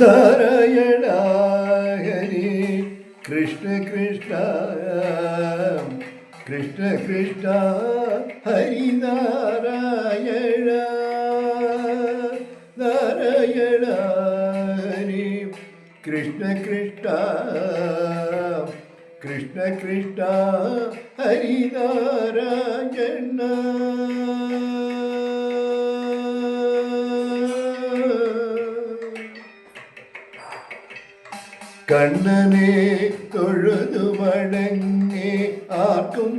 നാരായണ ഹരി കൃഷ്ണ കൃഷ്ണ കൃഷ്ണ കൃഷ്ണ ഹരി നാരായണ നാരായണ ഹരി കൃഷ്ണ കൃഷ്ണ കൃഷ്ണ കൃഷ്ണ ഹരി നാരായണ കണ്ണനെ തൊഴുതു മടങ്ങി ആക്കും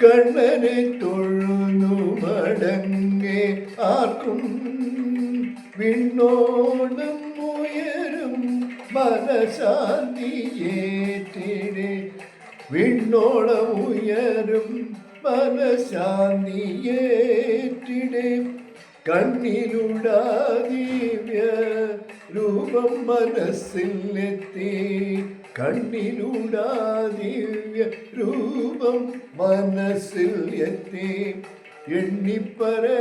കണ്ണനെ തൊഴുതു മടങ്ങി ആക്കും വിണ്ണോണം ഉയരും മനശാന്തിയേറ്റിടെ വിണ്ണോളം ഉയരും മനശാന്തിയേറ്റിടെ കണ്ണിലുടാ ദിവ്യ രൂപം മനസ്സിലെത്തി കണ്ണിലുടാ ദിവ്യ രൂപം മനസ്സിൽ എത്തി. എണ്ണിപ്പറയാനാവാ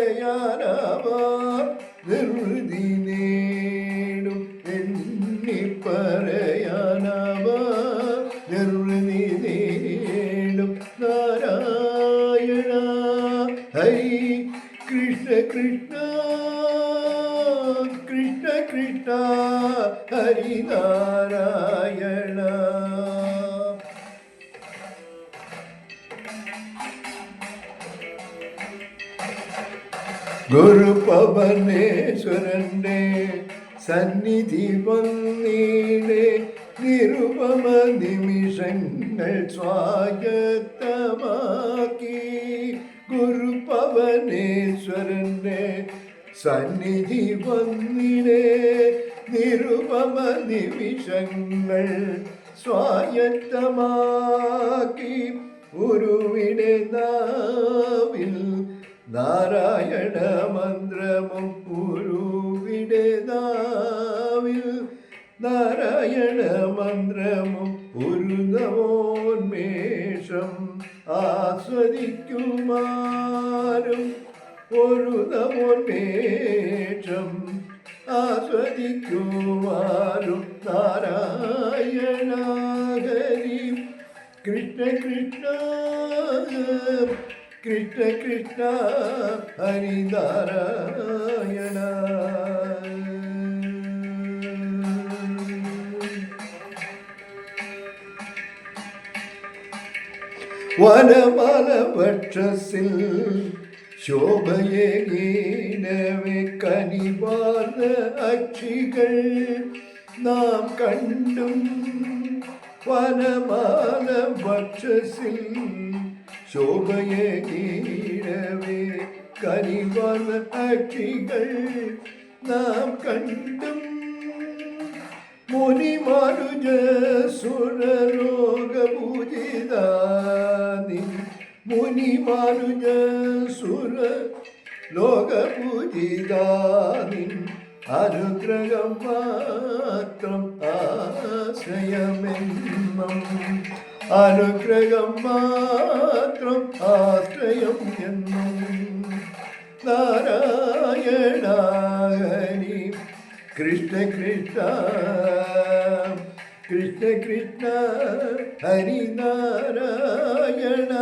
നിർവൃതി നേടും. എണ്ണിപ്പറയാനാവാ നിർവൃതി കൃഷ്ണ കൃഷ്ണ കൃഷ്ണ ഹരിനാരായണ. ഹരി ഗുരു പവനേശ്വരന്റെ സന്നിധി വന്നീടെ നിരുപമ നിമിഷങ്ങൾ സ്വാഗതമാക്കി. ഗുരു പവനേശ്വരന്റെ സന്നിധി വന്നിടെ നിരുപമ നിമിഷങ്ങൾ സ്വായത്തമാക്കി ഗുരുവിനെ നാവിൽ നാരായണ മന്ത്രമും ഗുരുവിടെ നാവിൽ നാരായണ മന്ത്രമും ഒരു നവോന്മേഷം ആസ്വദിക്കുമാരും ഒരു നമോന്മേഷം ആസ്വദിക്കുമാരും നാരായണാഗരി കൃഷ്ണ കൃഷ്ണ കൃഷ്ണ കൃഷ്ണ ഹരിനാരായണ. വനമല പക്ഷസിൽ ശോഭയെ ഗീനവെ കനിവാർന്ന അക്ഷികൾ നാം കണ്ടും. വനമാല പക്ഷസിൽ ശോഭയെ ഗീനവെ കനിവാർന്ന അക്ഷികൾ നാം കണ്ടും. മുനിമാരുജ സുരലോകപൂജിതാനി. മുനിമാരുജ സുര ലോകപൂജിതാനി അനുഗ്രഹം മാത്രം ആശ്രയമെന്നും. അനുഗ്രഹം മാത്രം ആശ്രയം എന്നും നാരായണ ഹരി കൃഷ്ണ കൃഷ്ണ കൃഷ്ണ കൃഷ്ണ ഹരി നാരായണ